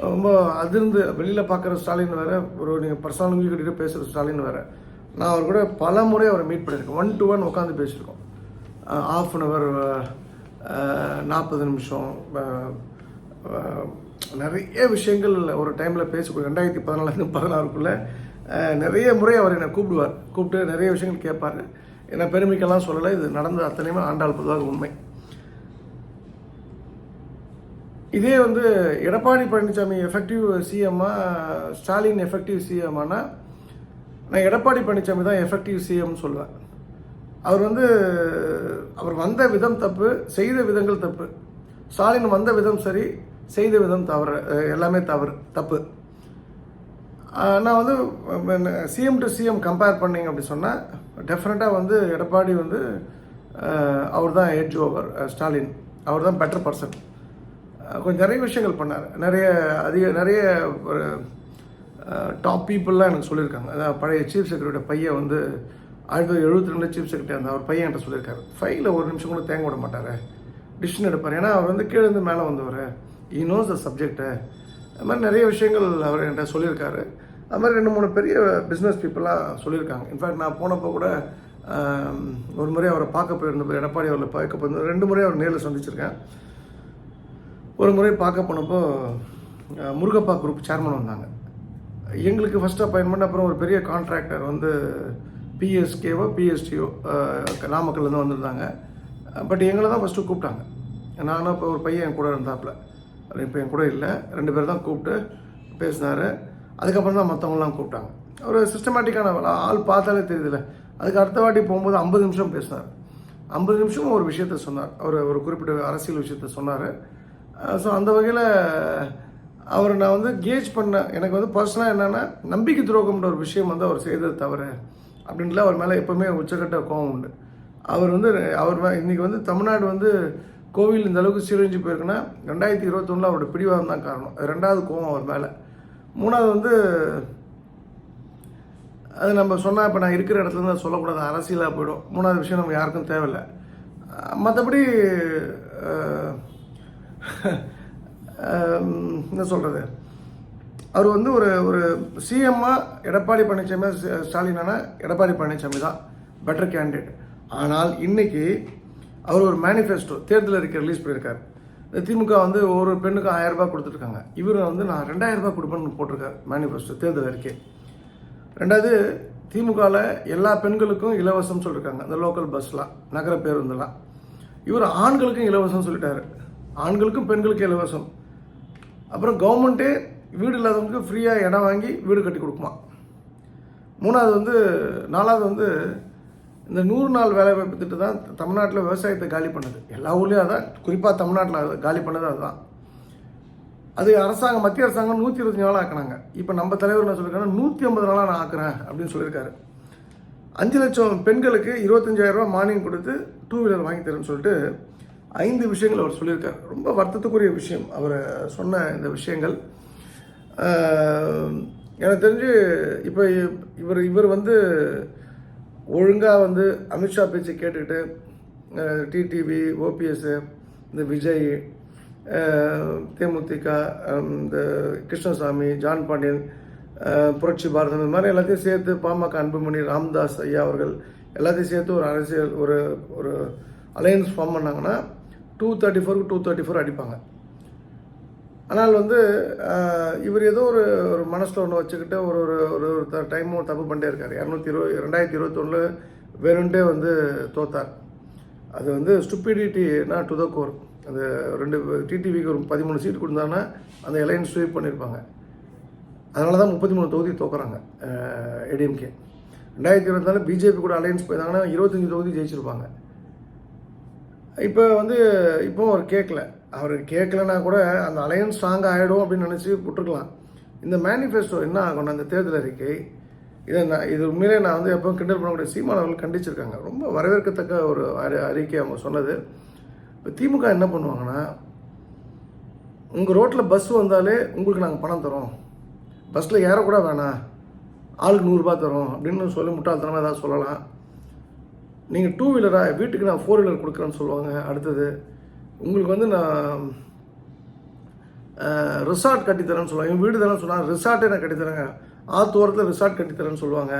ரொம்ப அதிர்ந்து வெளியில் பார்க்குற ஸ்டாலின் வேறு ஒரு நீங்கள் பர்சனல் கிட்டே பேசுகிற ஸ்டாலின் வேறு. நான் அவர் கூட பல முறை அவரை மீட் பண்ணியிருக்கேன். ஒன் டு ஒன் உட்காந்து பேசியிருக்கோம். ஆஃப் அன் ஹவர் நாற்பது நிமிஷம் நிறைய விஷயங்கள் ஒரு டைமில் பேசக்கூடிய ரெண்டாயிரத்தி பதினாலுலேருந்து பதினாறுக்குள்ளே நிறைய முறை அவர் என்னை கூப்பிடுவார். கூப்பிட்டு நிறைய விஷயங்கள் கேட்பார். என்னை பெருமைக்கெல்லாம் சொல்லலை. இது நடந்த அத்தனையுமே ஆண்டாள் பொதுவாக உண்மை. இதே வந்து எடப்பாடி பழனிசாமி எஃபெக்டிவ் சிஎம்மா ஸ்டாலின் எஃபெக்டிவ் சிஎம்மானா நான் எடப்பாடி பழனிசாமி தான் எஃபெக்டிவ் சிஎம்னு சொல்லுவேன் அவர் வந்து அவர் வந்த விதம் தப்பு செய்த விதங்கள் தப்பு. ஸ்டாலின் வந்த விதம் சரி செய்த விதம் தவறு எல்லாமே தவறு தப்பு. நான் வந்து சிஎம் டு சிஎம் கம்பேர் பண்ணிங்க அப்படி சொன்னால் டெஃபினட்டாக வந்து எடப்பாடி வந்து அவர் தான் ஏஜ் ஓவர் ஸ்டாலின். அவர் தான் பெட்டர் பர்சன் கொஞ்சம் நிறைய விஷயங்கள் பண்ணார். நிறைய அதிக நிறைய ஒரு டாப் பீப்புளெலாம் எனக்கு சொல்லியிருக்காங்க. அதான் பழைய சீஃப் செக்ரட்டரியோட பையன் வந்து ஆயிரத்தி தொள்ளாயிரத்தி எழுபத்தி ரெண்டு சீஃப் செக்ரட்டரி அந்த அவர் பையன் என்கிட்ட சொல்லியிருக்காரு. ஃபைலில் ஒரு நிமிஷம் கூட தேங்க விட மாட்டார். டிசிஷன் எடுப்பார். ஏன்னா அவர் வந்து கீழே இருந்து மேலே வந்தவர். ஈ நோஸ் த சப்ஜெக்டை அது மாதிரி நிறைய விஷயங்கள் அவர் என்கிட்ட சொல்லியிருக்காரு. அது மாதிரி ரெண்டு மூணு பெரிய பிஸ்னஸ் பீப்புளாக சொல்லியிருக்காங்க. இன்ஃபேக்ட் நான் போனப்போ கூட ஒரு முறை அவரை பார்க்க போயிருந்தப்போ எடப்பாடி அவரை பார்க்க போயிருந்தோம் ரெண்டு முறை அவர் நேரில் சந்திச்சிருக்கேன். ஒரு முறை பார்க்க போனப்போ முருகப்பா குரூப் சேர்மன் வந்தாங்க. எங்களுக்கு ஃபஸ்ட் அப்பாயின்மெண்ட் அப்புறம் ஒரு பெரிய கான்ட்ராக்டர் வந்து பிஎஸ்கேவோ பிஎஸ்டிஓ நாமக்கல்லேருந்து வந்திருந்தாங்க. பட் எங்களை தான் ஃபஸ்ட்டு கூப்பிட்டாங்க. நானும் இப்போ ஒரு பையன் என் கூட இருந்தாப்புல. இப்போ என் கூட இல்லை. ரெண்டு பேர் தான் கூப்பிட்டு பேசினார். அதுக்கப்புறம் தான் மற்றவங்களாம் கூப்பிட்டாங்க. ஒரு சிஸ்டமேட்டிக்கான ஆள் பார்த்தாலே தெரியுதுல்ல அதுக்கு அடுத்த வாட்டி போகும்போது ஐம்பது நிமிஷம் பேசினார். ஐம்பது நிமிஷம் ஒரு விஷயத்த சொன்னார். அவர் ஒரு குறிப்பிட்ட அரசியல் விஷயத்த சொன்னார். ஸோ அந்த வகையில் அவர் நான் வந்து கேஜ் பண்ண எனக்கு வந்து பர்சனலாக என்னென்னா நம்பிக்கை துரோகம்ன்ற ஒரு விஷயம் வந்து அவர் செய்தது தவிர அப்படின்ல அவர் மேலே எப்போவுமே உச்சக்கட்ட கோவம் உண்டு. அவர் வந்து அவர் மே- வந்து தமிழ்நாடு வந்து கோவில் இந்த அளவுக்கு சீரழிஞ்சு போயிருக்குன்னா ரெண்டாயிரத்தி இருபத்தொன்னில் அவரோட பிடிவாதம் தான் காரணம். அது ரெண்டாவது கோவம் அவர் மேலே. மூணாவது வந்து அது நம்ம சொன்னால் இப்போ நான் இருக்கிற இடத்துல தான் சொல்லக்கூடாது அரசியலாக போயிடும். மூணாவது விஷயம் நம்ம யாருக்கும் தேவையில்லை. மற்றபடி என்ன சொல்கிறது அவர் வந்து ஒரு ஒரு சிஎம்மா எடப்பாடி பழனிசாமி ஸ்டாலினானா எடப்பாடி பழனிசாமி தான் பெட்டர் கேண்டிடேட் ஆனால் இன்னைக்கு அவர் ஒரு மேனிஃபெஸ்டோ தேர்தல் அறிக்கை ரிலீஸ் பண்ணியிருக்காரு. இந்த திமுக வந்து ஒரு பெண்ணுக்கு ஆயிரம் ரூபாய் கொடுத்துருக்காங்க இவர் வந்து நான் ரெண்டாயிரம் ரூபாய் கொடுப்பேன்னு போட்டிருக்காரு மேனிஃபெஸ்டோ தேர்தல் அறிக்கை. ரெண்டாவது திமுகவில் எல்லா பெண்களுக்கும் இலவசம் சொல்லியிருக்காங்க இந்த லோக்கல் பஸ்லாம் நகர பேருந்துலாம். இவர் ஆண்களுக்கும் இலவசம் சொல்லிட்டாரு. ஆண்களுக்கும் பெண்களுக்கும் இலவசம். அப்புறம் கவர்மெண்ட்டே வீடு இல்லாதவங்களுக்கு ஃப்ரீயாக இடம் வாங்கி வீடு கட்டி கொடுக்குமா? மூணாவது வந்து நாலாவது வந்து இந்த நூறு நாள் வேலைவாய்ப்பு திட்டம் தான் தமிழ்நாட்டில் விவசாயத்தை காலி பண்ணது. எல்லா ஊர்லேயும் அதான். குறிப்பாக தமிழ்நாட்டில் காலி பண்ணது அதுதான். அது அரசாங்கம் மத்திய அரசாங்கம் நூற்றி இருபத்தி நாளாக ஆக்குனாங்க. இப்போ நம்ம தலைவர் என்ன சொல்லியிருக்காங்கன்னா நூற்றி ஐம்பது நாளாக நான் ஆக்குறேன் அப்படின்னு சொல்லியிருக்காரு அஞ்சு லட்சம் பெண்களுக்கு இருபத்தஞ்சாயிரரூபா மானியம் கொடுத்து டூ வீலர் வாங்கி தரேன்னு சொல்லிட்டு ஐந்து விஷயங்கள் அவர் சொல்லியிருக்கார். ரொம்ப வருத்தத்துக்குரிய விஷயம். அவர் சொன்ன இந்த விஷயங்கள். எனக்கு தெரிஞ்சு இப்போ இவர் இவர் வந்து ஒழுங்காக வந்து அமித்ஷா பேச்சை கேட்டுக்கிட்டு டிடிவி ஓபிஎஸ்ஸு இந்த விஜய் தேமுதிக இந்த கிருஷ்ணசாமி ஜான் பாண்டியன் புரட்சி பாரதம் இந்த மாதிரி எல்லாத்தையும் சேர்த்து பாமக அன்புமணி ராம்தாஸ் ஐயா அவர்கள் எல்லாத்தையும் சேர்த்து ஒரு அரசியல் ஒரு ஒரு அலையன்ஸ் ஃபார்ம் பண்ணாங்கன்னா டூ தேர்ட்டி ஃபோருக்கு டூ தேர்ட்டி ஃபோர் அடிப்பாங்க. ஆனால் வந்து இவர் ஏதோ ஒரு ஒரு மனசில் ஒன்று வச்சுக்கிட்டு ஒரு ஒரு ஒரு ஒரு டைமும் தப்பு பண்ணிட்டே இருக்கார். இரநூத்தி இருபது ரெண்டாயிரத்தி இருபத்தொன்னில் வேணுண்டே வந்து தோத்தார். அது வந்து ஸ்டுப்பிடிட்டினா டு த கோர் அந்த ரெண்டு டிடிவிக்கு ஒரு பதிமூணு சீட் கொடுத்தாங்கன்னா அந்த எலையன்ஸ் ஸ்வீப் பண்ணியிருப்பாங்க அதனால தான் முப்பத்தி மூணு தொகுதி தோக்குறாங்க ஏடிஎம்கே ரெண்டாயிரத்தி இருபத்தி நாலு பிஜேபி கூட அலையன்ஸ் போயிருந்தாங்கன்னா இருபத்தஞ்சி தொகுதி ஜெயிச்சிருப்பாங்க. இப்போ வந்து இப்போ அவர் கேட்கல அவர் கேட்கலனா கூட அந்த அலையன்ஸ் ஸ்ட்ராங் ஆகிடும் அப்படின்னு நினச்சி விட்டுருக்கலாம். இந்த மேனிஃபெஸ்டோ என்ன ஆகணும் அந்த தேர்தல் அறிக்கை இதை நான் இது உண்மையிலே நான் வந்து எப்போ கிண்டல் பண்ணக்கூடிய சீமான் அவர்கள் கண்டிச்சிருக்காங்க. ரொம்ப வரவேற்கத்தக்க ஒரு அறி அறிக்கை அவங்க சொன்னது. இப்போ திமுக என்ன பண்ணுவாங்கன்னா உங்கள் ரோட்டில் பஸ் வந்தாலே உங்களுக்கு நாங்கள் பணம் தரோம். பஸ்ஸில் ஏறக்கூட வேணாம். ஆளுக்கு நூறுரூபா தரோம் அப்படின்னு சொல்லி முட்டாள்தனமாக ஏதாவது சொல்லலாம். நீங்கள் டூ வீலராக வீட்டுக்கு நான் ஃபோர் வீலர் கொடுக்குறேன்னு சொல்லுவாங்க. அடுத்தது உங்களுக்கு வந்து நான் ரிசார்ட் கட்டித்தரேன்னு சொல்லுவாங்க. என் வீடு தானே சொன்னாங்க ரிசார்ட்டே நான் கட்டித்தரேங்க. ஆத்தோரத்தில் ரிசார்ட் கட்டித்தரேன்னு சொல்லுவாங்க.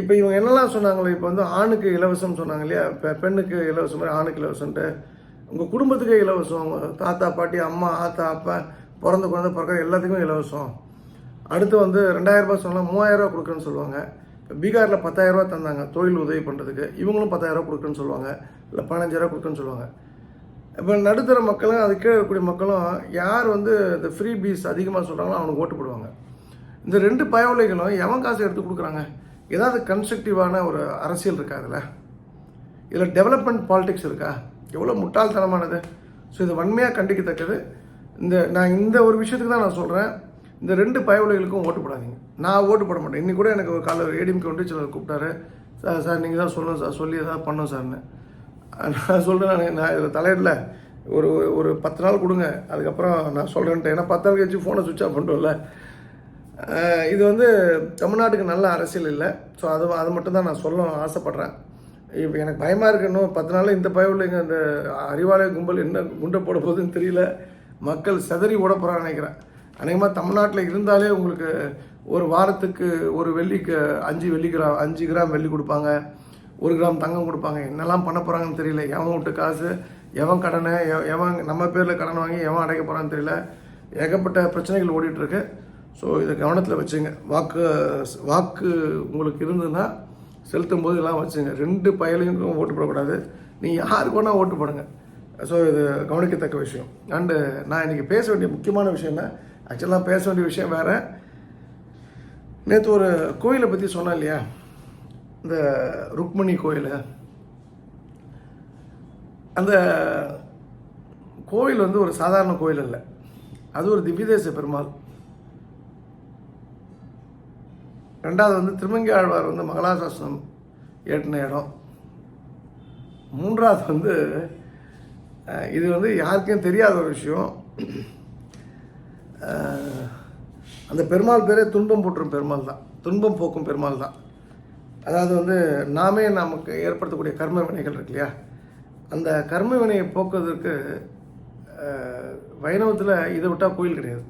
இப்போ இவங்க என்னெல்லாம் சொன்னாங்களே இப்போ வந்து ஆணுக்கு இலவசம் சொன்னாங்க இல்லையா? இப்போ பெண்ணுக்கு இலவசம் மாதிரி ஆணுக்கு இலவசம்ட்டு உங்கள் குடும்பத்துக்கே இலவசம். உங்கள் தாத்தா பாட்டி அம்மா ஆத்தா அப்பா பிறந்த குழந்தை பிறக்கிற எல்லாத்துக்கும் இலவசம். அடுத்து வந்து ரெண்டாயிரரூபா சொன்னால் மூவாயிரரூபா கொடுக்குறேன்னு சொல்லுவாங்க. பீகாரில் பத்தாயிரரூவா தந்தாங்க தொழில் உதவி பண்ணுறதுக்கு இவங்களும் பத்தாயிரம் கொடுக்குன்னு சொல்லுவாங்க. இல்லை பதினஞ்சாயிரம் கொடுக்குன்னு சொல்லுவாங்க. இப்போ நடுத்தர மக்களும் அது கீழே இருக்கக்கூடிய மக்களும் யார் வந்து இந்த ஃப்ரீ பீஸ் அதிகமாக சொல்கிறாங்களோ அவனுக்கு ஓட்டு போடுவாங்க. இந்த ரெண்டு பயவலைகளும் எவன் காசு எடுத்து கொடுக்குறாங்க? ஏதாவது கன்ஸ்ட்ரக்டிவான ஒரு அரசியல் இருக்கா அதில் இதில் டெவலப்மெண்ட் பாலிடிக்ஸ் இருக்கா? எவ்வளோ முட்டாள்தனமானது. ஸோ இது வன்மையாக கண்டிக்கத்தக்கது. இந்த நான் இந்த ஒரு விஷயத்துக்கு தான் நான் சொல்கிறேன் இந்த ரெண்டு பயவலைகளுக்கும் ஓட்டு போடாதீங்க. நான் ஓட்டு போட மாட்டேன். இன்னி கூட எனக்கு ஒரு காலைல ஏடிஎம்கே ஒன்று சிலர் கூப்பிட்டாரு. சார் சார் நீங்கள் தான் சொல்லணும் சார். சொல்லி ஏதாவது பண்ணோம் சார்னு. நான் சொல்கிறேன் நான் இதில் தலையிடல. ஒரு ஒரு பத்து நாள் கொடுங்க. அதுக்கப்புறம் நான் சொல்கிறேன்ட்டு ஏன்னா பத்து நாள் கழிச்சு ஃபோனை சுவிட்ச் ஆஃப் பண்ணுறோம்ல இது வந்து தமிழ்நாட்டுக்கு நல்ல அரசியல் இல்லை. ஸோ அது அது மட்டும்தான் நான் சொல்ல ஆசைப்பட்றேன். இப்போ எனக்கு பயமாக இருக்கணும் பத்து நாள் இந்த பயவுலைங்க இந்த அறிவாலய கும்பல் என்ன குண்டை போட போகுதுன்னு தெரியல. மக்கள் செதறி ஓட போகிறான்னு நினைக்கிறேன். அநேகமாக தமிழ்நாட்டில் இருந்தாலே உங்களுக்கு ஒரு வாரத்துக்கு ஒரு வெள்ளிக்கு அஞ்சு வெள்ளி கிராம் அஞ்சு கிராம் வெள்ளி கொடுப்பாங்க. ஒரு கிராம் தங்கம் கொடுப்பாங்க. என்னெல்லாம் பண்ண போகிறாங்கன்னு தெரியல. எவன் விட்டு காசு எவன் கடனை எவ- எவன் நம்ம பேரில் கடன் வாங்கி எவன் அடைக்க போகிறான்னு தெரியல. ஏகப்பட்ட பிரச்சனைகள் ஓடிட்டுருக்கு. ஸோ இதை கவனத்தில் வச்சுங்க. வாக்கு வாக்கு உங்களுக்கு இருந்ததுன்னா செலுத்தும் போது எல்லாம் வச்சுங்க. ரெண்டு பயலையும் ஓட்டு போடக்கூடாது. நீங்கள் யாருக்கு வேணால் ஓட்டு போடுங்க. ஸோ இது கவனிக்கத்தக்க விஷயம். அண்டு நான் இன்றைக்கி பேச வேண்டிய முக்கியமான விஷயம் என்ன? ஆக்சுவலாக பேச வேண்டிய விஷயம் வேறு. நேற்று ஒரு கோயிலை பற்றி சொன்னேன் இல்லையா? இந்த ருக்மணி கோயில். அந்த கோயில் வந்து ஒரு சாதாரண கோயில் இல்லை அது ஒரு திவ்யதேச பெருமாள். ரெண்டாவது வந்து திருமங்கி ஆழ்வார் வந்து மங்களாசாசனம் ஏற்றின இடம். மூன்றாவது வந்து இது வந்து யாருக்கும் தெரியாத ஒரு விஷயம். அந்த பெருமாள் பேரே துன்பம் போற்றும் பெருமாள் தான். துன்பம் போக்கும் பெருமாள் தான். அதாவது வந்து நாமே நமக்கு ஏற்படுத்தக்கூடிய கர்ம வினைகள் இருக்கு இல்லையா? அந்த கர்ம வினையை போக்குவதற்கு வைணவத்தில் இதை விட்டால் கோயில் கிடையாது.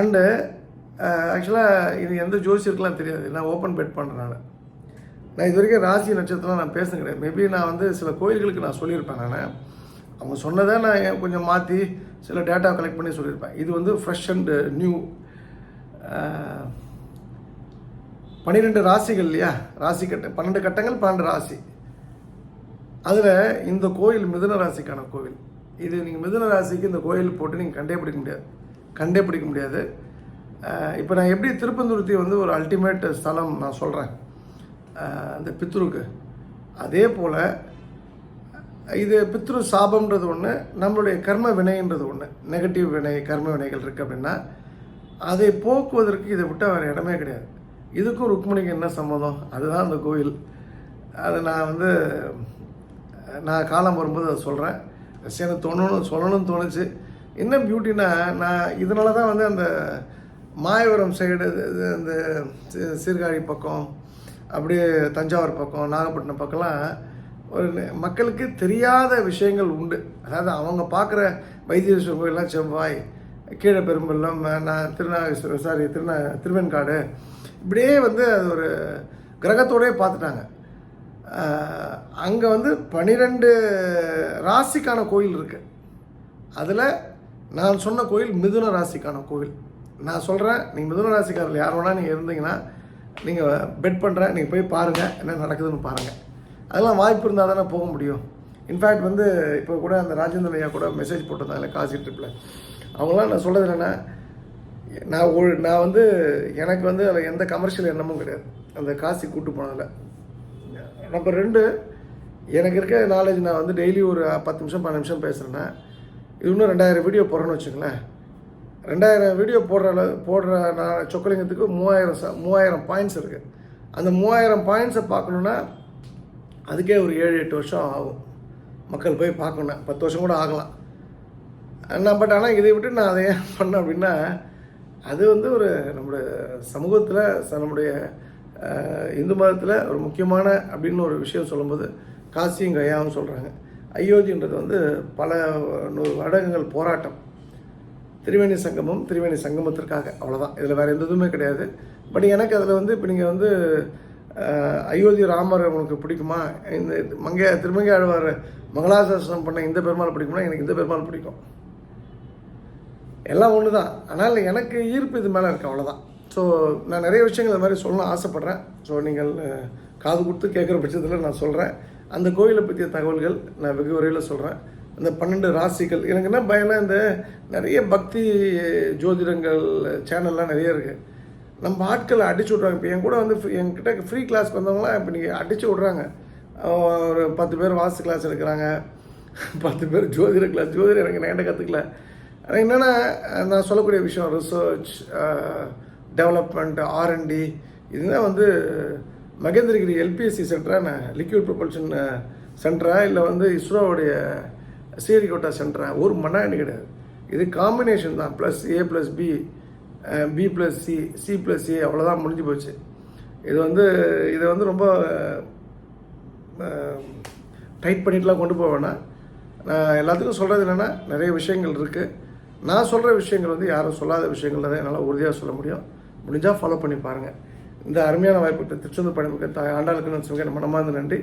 அண்டு ஆக்சுவலாக இது எந்த ஜோசியருக்கெலாம் தெரியாது. நான் ஓப்பன் பெட் பண்ணுறனால நான். இது வரைக்கும் ராசி நட்சத்திரம் நான் பேச கிடையாது. மேபி நான் வந்து சில கோயில்களுக்கு நான் சொல்லியிருப்பேன் நான். அவங்க சொன்னதை நான் ஏன் கொஞ்சம் மாற்றி சில டேட்டா கலெக்ட் பண்ணி சொல்லியிருப்பேன். இது வந்து ஃப்ரெஷ் அண்டு நியூ பன்னிரெண்டு ராசிகள் இல்லையா? ராசி கட்ட பன்னெண்டு கட்டங்கள் பன்னெண்டு ராசி. அதில் இந்த கோயில் மிதுன ராசிக்கான கோவில். இது நீங்கள் மிதுன ராசிக்கு இந்த கோயில் போட்டு நீங்கள் கண்டே பிடிக்க முடியாது. கண்டே பிடிக்க முடியாது. இப்போ நான் எப்படி திருப்பந்துருத்தி வந்து ஒரு அல்டிமேட் ஸ்தலம் நான் சொல்கிறேன் அந்த பித்ருக்கு. அதே போல் இது பித்ரு சாபம்ன்றது ஒன்று நம்மளுடைய கர்ம வினைன்றது ஒன்று நெகட்டிவ் வினை கர்ம வினைகள் இருக்குது அப்படின்னா அதை போக்குவதற்கு இதை விட்டால் வேறு இடமே கிடையாது. இதுக்கும் ருக்மணிக்கு என்ன சம்மதம்? அதுதான் அந்த கோயில். அது நான் வந்து நான் காலம் வரும்போது அதை சொல்கிறேன் எனக்கு தோணணும் சொல்லணும்னு தோணுச்சு. என்ன பியூட்டினா நான் இதனால தான் வந்து அந்த மாயவரம் சைடு இந்த சீர்காழி பக்கம் அப்படியே தஞ்சாவூர் பக்கம் நாகப்பட்டினம் பக்கம்லாம் மக்களுக்கு தெரியாத விஷயங்கள் உண்டு. அதாவது அவங்க பார்க்குற வைத்தீஸ்வரர் கோயிலெலாம் செவ்வாய் கீழே பெரும்பள்ளம் நான் திருநாகேஸ்வரர் சாரி திருநா திருவெண்காடு இப்படியே வந்து அது ஒரு கிரகத்தோடயே பார்த்துட்டாங்க. அங்கே வந்து பனிரெண்டு ராசிக்கான கோயில் இருக்குது அதில் நான் சொன்ன கோயில் மிதுன ராசிக்கான கோவில் நான் சொல்கிறேன் நீங்கள் மிதுன ராசிக்காரில் யார் வேணால் நீங்கள் இருந்தீங்கன்னா நீங்கள் பெட் பண்ணுறேன் நீங்கள் போய் பாருங்கள் என்ன நடக்குதுன்னு பாருங்கள் அதெல்லாம் வாய்ப்பு இருந்தால் தானே போக முடியும். இன்ஃபேக்ட் வந்து இப்போ கூட அந்த ராஜேந்திரன் ஐயா கூட மெசேஜ் போட்டிருந்தாங்க காசி ட்ரிப்பில் அவங்களாம் நான் சொல்கிறது என்னென்னா நான் ஒரு நான் வந்து எனக்கு வந்து அதில் எந்த கமர்ஷியல் எண்ணமும் கிடையாது. அந்த காசி கூட்டு போனதில். நம்பர் ரெண்டு எனக்கு இருக்க நாலேஜ் நான் வந்து டெய்லி ஒரு பத்து நிமிஷம் பன்னெண்டு நிமிஷம் பேசுகிறேன்னா இது இன்னும் ரெண்டாயிரம் வீடியோ போடுறேன்னு வச்சுங்களேன் ரெண்டாயிரம் வீடியோ போடுற அளவு போடுற நான் சொக்கலிங்கத்துக்கு மூவாயிரம் ச மூவாயிரம் பாயிண்ட்ஸ் இருக்குது அந்த மூவாயிரம் பாயிண்ட்ஸை பார்க்கணுன்னா அதுக்கே ஒரு ஏழு எட்டு வருஷம் ஆகும். மக்கள் போய் பார்க்கணும் பத்து வருஷம் கூட ஆகலாம். நான் பட் ஆனால் இதை விட்டு நான் அதை ஏன் பண்ணேன் அப்படின்னா அது வந்து ஒரு நம்முடைய சமூகத்தில் நம்முடைய இந்து மதத்தில் ஒரு முக்கியமான அப்படின்னு ஒரு விஷயம் சொல்லும்போது காசியும் கையாவும் சொல்கிறாங்க அயோத்தின்றது வந்து பல நூறு வருடங்கள் போராட்டம். திரிவேணி சங்கமம் திரிவேணி சங்கமத்திற்காக. அவ்வளோதான் இதில் வேறு எந்த இதுவுமே கிடையாது. பட் எனக்கு அதில் வந்து இப்போ நீங்கள் வந்து அயோத்தி ராமர் உனக்கு பிடிக்குமா? இந்த மங்க திருமங்கை ஆழ்வார் மங்களாசாசனம் பண்ண இந்த பெருமாள் பிடிக்குமா எனக்கு இந்த பெருமாள் பிடிக்கும். எல்லாம் ஒன்று தான் ஆனால் எனக்கு ஈர்ப்பு இது மேலே இருக்கு அவ்வளோதான் ஸோ நான் நிறைய விஷயங்கள் இது மாதிரி சொல்லணும்னு ஆசைப்பட்றேன். ஸோ நீங்கள் காது கொடுத்து கேட்குற பட்சத்தில் நான் சொல்கிறேன் அந்த கோயிலை பற்றிய தகவல்கள் நான் வெகு விரைவில் சொல்கிறேன் அந்த பன்னெண்டு ராசிகள் எனக்கு என்ன பயம்னா இந்த நிறைய பக்தி ஜோதிடங்கள் சேனல்லாம் நிறைய இருக்குது நம்ம ஆட்களை அடிச்சு விட்றாங்க. இப்போ என் கூட வந்து என்கிட்ட ஃப்ரீ கிளாஸ்க்கு வந்தவங்களாம் இப்போ நீங்கள் அடிச்சு விட்றாங்க. ஒரு பத்து பேர் வாஸ்து கிளாஸ் எடுக்கிறாங்க. பத்து பேர் ஜோதிட கிளாஸ் ஜோதிடம் எனக்கு நேண்ட கற்றுக்கல ஆனால் என்னென்னா நான் சொல்லக்கூடிய விஷயம் ரிசர்ச் டெவலப்மெண்ட் ஆர்என்டி இதுதான் வந்து மகேந்திரகிரி எல்பிஎஸ்சி சென்டரா நான் லிக்யூட் ப்ரொபல்ஷன் சென்டரா இல்லை வந்து இஸ்ரோவுடைய சீரிகோட்டா சென்டரா ஒரு மண்ணாணி கிடையாது. இது காம்பினேஷன் தான். Plus A plus B B plus C C plus C அவ்வளோதான் முடிஞ்சு போச்சு. இது வந்து இதை வந்து ரொம்ப டைட் பண்ணிட்டுலாம் கொண்டு போக வேணாம். நான் எல்லாத்துக்கும் சொல்கிறது என்னென்னா நிறைய விஷயங்கள் இருக்குது நான் சொல்கிற விஷயங்கள் வந்து யாரும் சொல்லாத விஷயங்கள் தான் என்னால் உறுதியாக சொல்ல முடியும். முடிஞ்சால் ஃபாலோ பண்ணி பாருங்கள் இந்த அருமையான வாய்ப்பு திருச்செந்தூர் பணிமிக்க ஆண்டாளுக்கு நான் சொல்கிறேன் மனமார்ந்த நன்றி.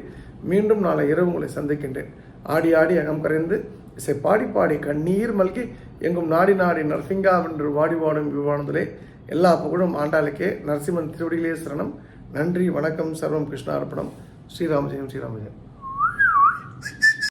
மீண்டும் நாளை இரவு உங்களை சந்திக்கின்றேன். ஆடி ஆடி அகம் கரைந்து இசை பாடி பாடி கண்ணீர் மல்கி எங்கும் நாடி நாடி நரசிங்காவென்று வாடி வாடும் விவானத்திலே எல்லா புகழும் ஆண்டாளுக்கே. நரசிம்மன் திருவடிகளே சரணம். நன்றி வணக்கம் சர்வம் கிருஷ்ணார்ப்பணம். ஸ்ரீராமஜெயம் ஸ்ரீராமஜெயம்.